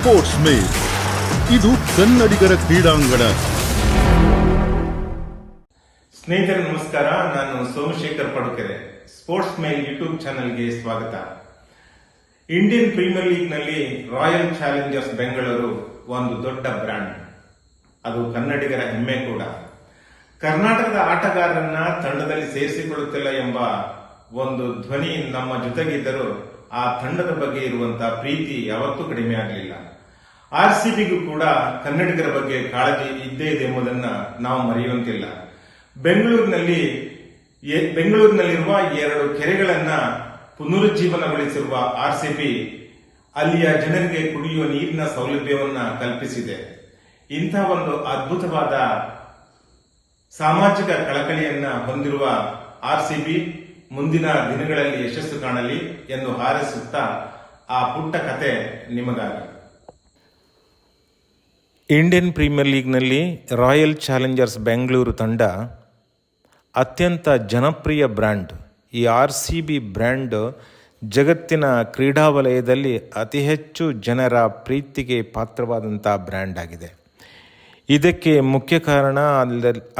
Sports ಮೇಲ್ ಇದು ಕನ್ನಡಿಗರ ಕ್ರೀಡಾಂಗಣ. ಸ್ನೇಹಿತರೆ, ನಮಸ್ಕಾರ. ನಾನು Somashekar Padukere. Sports mail YouTube ಚಾನೆಲ್ಗೆ ಸ್ವಾಗತ. ಇಂಡಿಯನ್ ಪ್ರೀಮಿಯರ್ ಲೀಗ್ನಲ್ಲಿ ರಾಯಲ್ ಚಾಲೆಂಜರ್ಸ್ ಬೆಂಗಳೂರು ಒಂದು ದೊಡ್ಡ ಬ್ರ್ಯಾಂಡ್. ಅದು ಕನ್ನಡಿಗರ ಹೆಮ್ಮೆ ಕೂಡ. ಕರ್ನಾಟಕದ ಆಟಗಾರರನ್ನ ತಂಡದಲ್ಲಿ ಸೇರಿಸಿಕೊಳ್ಳುತ್ತಿಲ್ಲ ಎಂಬ ಒಂದು ಧ್ವನಿ ನಮ್ಮ ಜೊತೆಗಿದ್ದರೂ ಆ ತಂಡದ ಬಗ್ಗೆ ಇರುವಂತಹ ಪ್ರೀತಿ ಯಾವತ್ತೂ ಕಡಿಮೆ ಆಗಲಿಲ್ಲ. ಆರ್ ಸಿಬಿಗೂ ಕೂಡ ಕನ್ನಡಿಗರ ಬಗ್ಗೆ ಕಾಳಜಿ ಇದ್ದೇ ಇದೆ ಎಂಬುದನ್ನ ನಾವು ಮರೆಯುವಂತಿಲ್ಲ. ಬೆಂಗಳೂರಿನಲ್ಲಿ ಬೆಂಗಳೂರಿನಲ್ಲಿರುವ ಎರಡು ಕೆರೆಗಳನ್ನ ಪುನರುಜ್ಜೀವನಗೊಳಿಸಿರುವ ಆರ್ ಸಿಬಿ ಅಲ್ಲಿಯ ಜನರಿಗೆ ಕುಡಿಯುವ ನೀರಿನ ಸೌಲಭ್ಯವನ್ನ ಕಲ್ಪಿಸಿದೆ. ಇಂಥ ಒಂದು ಅದ್ಭುತವಾದ ಸಾಮಾಜಿಕ ಕಳಕಳಿಯನ್ನ ಹೊಂದಿರುವ ಆರ್ ಸಿಬಿ ಮುಂದಿನ ದಿನಗಳಲ್ಲಿ ಯಶಸ್ಸು ಕಾಣಲಿ ಎಂದು ಹಾರೈಸುತ್ತಾ ಆ ಪುಟ್ಟ ಕತೆ ನಿಮಗಾಗಿ. ಇಂಡಿಯನ್ ಪ್ರೀಮಿಯರ್ ಲೀಗ್ನಲ್ಲಿ ರಾಯಲ್ ಚಾಲೆಂಜರ್ಸ್ ಬೆಂಗಳೂರು ತಂಡ ಅತ್ಯಂತ ಜನಪ್ರಿಯ ಬ್ರ್ಯಾಂಡ್, ಈ ಆರ್ ಸಿ ಬಿ ಬ್ರ್ಯಾಂಡ್ ಜಗತ್ತಿನ ಕ್ರೀಡಾ ವಲಯದಲ್ಲಿ ಅತಿ ಹೆಚ್ಚು ಜನರ ಪ್ರೀತಿಗೆ ಪಾತ್ರವಾದಂಥ ಬ್ರ್ಯಾಂಡ್ ಆಗಿದೆ. ಇದಕ್ಕೆ ಮುಖ್ಯ ಕಾರಣ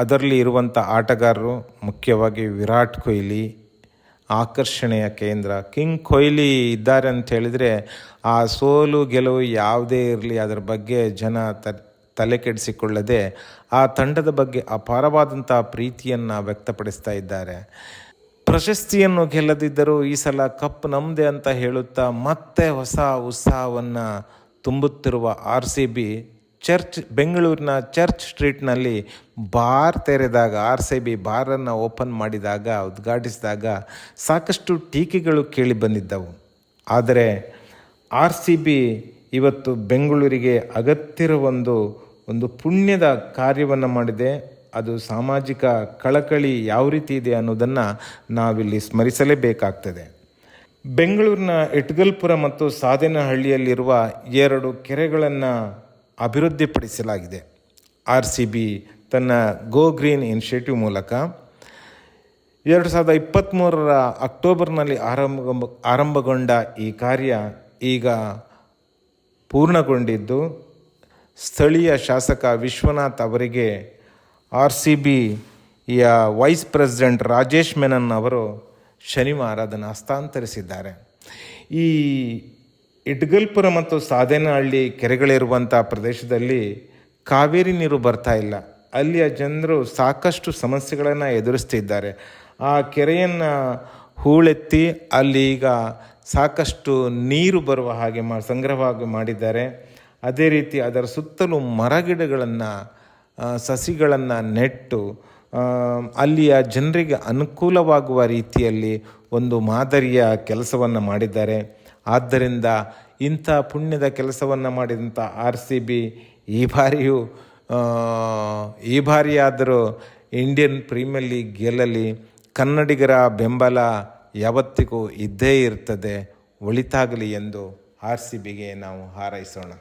ಅದರಲ್ಲಿ ಇರುವಂಥ ಆಟಗಾರರು, ಮುಖ್ಯವಾಗಿ ವಿರಾಟ್ ಕೊಹ್ಲಿ ಆಕರ್ಷಣೆಯ ಕೇಂದ್ರ. ಕಿಂಗ್ ಕೊಹ್ಲಿ ಇದ್ದಾರೆ ಅಂತ ಹೇಳಿದರೆ ಆ ಸೋಲು ಗೆಲುವು ಯಾವುದೇ ಇರಲಿ ಅದರ ಬಗ್ಗೆ ಜನ ತ, ತಲೆ ಕೆಡಿಸಿಕೊಳ್ಳದೆ ಆ ತಂಡದ ಬಗ್ಗೆ ಅಪಾರವಾದಂಥ ಪ್ರೀತಿಯನ್ನು ವ್ಯಕ್ತಪಡಿಸ್ತಾ ಇದ್ದಾರೆ. ಪ್ರಶಸ್ತಿಯನ್ನು ಗೆಲ್ಲದಿದ್ದರೂ ಈ ಸಲ ಕಪ್ ನಮ್ಮದೇ ಅಂತ ಹೇಳುತ್ತಾ ಮತ್ತೆ ಹೊಸ ಉತ್ಸಾಹವನ್ನು ತುಂಬುತ್ತಿರುವ ಆರ್ ಸಿ ಬಿ ಚರ್ಚ್, ಬೆಂಗಳೂರಿನ ಚರ್ಚ್ ಸ್ಟ್ರೀಟ್ನಲ್ಲಿ ಬಾರ್ ತೆರೆದಾಗ, ಆರ್ ಸಿ ಬಿ ಬಾರನ್ನು ಓಪನ್ ಮಾಡಿದಾಗ, ಉದ್ಘಾಟಿಸಿದಾಗ ಸಾಕಷ್ಟು ಟೀಕೆಗಳು ಕೇಳಿ ಬಂದಿದ್ದವು. ಆದರೆ ಆರ್ ಸಿ ಬಿ ಇವತ್ತು ಬೆಂಗಳೂರಿಗೆ ಅಗತ್ಯರ ಒಂದು ಒಂದು ಪುಣ್ಯದ ಕಾರ್ಯವನ್ನು ಮಾಡಿದೆ. ಅದು ಸಾಮಾಜಿಕ ಕಳಕಳಿ ಯಾವ ರೀತಿ ಇದೆ ಅನ್ನೋದನ್ನು ನಾವಿಲ್ಲಿ ಸ್ಮರಿಸಲೇಬೇಕಾಗ್ತದೆ. ಬೆಂಗಳೂರಿನ ಇಟ್ಗಲ್ಪುರ ಮತ್ತು ಸಾಧನಹಳ್ಳಿಯಲ್ಲಿರುವ ಎರಡು ಕೆರೆಗಳನ್ನು ಅಭಿವೃದ್ಧಿಪಡಿಸಲಾಗಿದೆ. ಆರ್ ಸಿ ಬಿ ತನ್ನ ಗೋ ಗ್ರೀನ್ ಇನಿಷಿಯೇಟಿವ್ ಮೂಲಕ ಎರಡು ಸಾವಿರದ ಇಪ್ಪತ್ತ್ಮೂರರ ಅಕ್ಟೋಬರ್ನಲ್ಲಿ ಆರಂಭ ಆರಂಭಗೊಂಡ ಈ ಕಾರ್ಯ ಈಗ ಪೂರ್ಣಗೊಂಡಿದ್ದು, ಸ್ಥಳೀಯ ಶಾಸಕ ವಿಶ್ವನಾಥ್ ಅವರಿಗೆ ಆರ್ ಸಿ ಬಿಯ ವೈಸ್ ಪ್ರೆಸಿಡೆಂಟ್ ರಾಜೇಶ್ ಮೆನನ್ ಅವರು ಶನಿವಾರ ಅದನ್ನು ಹಸ್ತಾಂತರಿಸಿದ್ದಾರೆ. ಈ ಇಟ್ಗಲ್ಪುರ ಮತ್ತು ಸಾಧೇನಹಳ್ಳಿ ಕೆರೆಗಳಿರುವಂಥ ಪ್ರದೇಶದಲ್ಲಿ ಕಾವೇರಿ ನೀರು ಬರ್ತಾ ಇಲ್ಲ. ಅಲ್ಲಿಯ ಜನರು ಸಾಕಷ್ಟು ಸಮಸ್ಯೆಗಳನ್ನು ಎದುರಿಸ್ತಿದ್ದಾರೆ ಆ ಕೆರೆಯನ್ನು ಹೂಳೆತ್ತಿ ಅಲ್ಲಿ ಈಗ ಸಾಕಷ್ಟು ನೀರು ಬರುವ ಹಾಗೆ ಮಾ, ಸಂಗ್ರಹವಾಗಿ ಮಾಡಿದ್ದಾರೆ. ಅದೇ ರೀತಿ ಅದರ ಸುತ್ತಲೂ ಮರಗಿಡಗಳನ್ನು ಸಸಿಗಳನ್ನು ನೆಟ್ಟು ಅಲ್ಲಿಯ ಜನರಿಗೆ ಅನುಕೂಲವಾಗುವ ರೀತಿಯಲ್ಲಿ ಒಂದು ಮಾದರಿಯ ಕೆಲಸವನ್ನು ಮಾಡಿದ್ದಾರೆ. ಆದ್ದರಿಂದ ಇಂಥ ಪುಣ್ಯದ ಕೆಲಸವನ್ನು ಮಾಡಿದಂಥ ಆರ್ ಸಿ ಬಿ ಈ ಬಾರಿಯೂ ಈ ಬಾರಿಯಾದರೂ ಇಂಡಿಯನ್ ಪ್ರೀಮಿಯರ್ ಲೀಗ್ ಗೆಲ್ಲಲಿ, ಕನ್ನಡಿಗರ ಬೆಂಬಲ ಯಾವತ್ತಿಗೂ ಇದ್ದೇ ಇರ್ತದೆ, ಒಳಿತಾಗಲಿ ಎಂದು ಆರ್ ಸಿ ಬಿಗೆ ನಾವು ಹಾರೈಸೋಣ.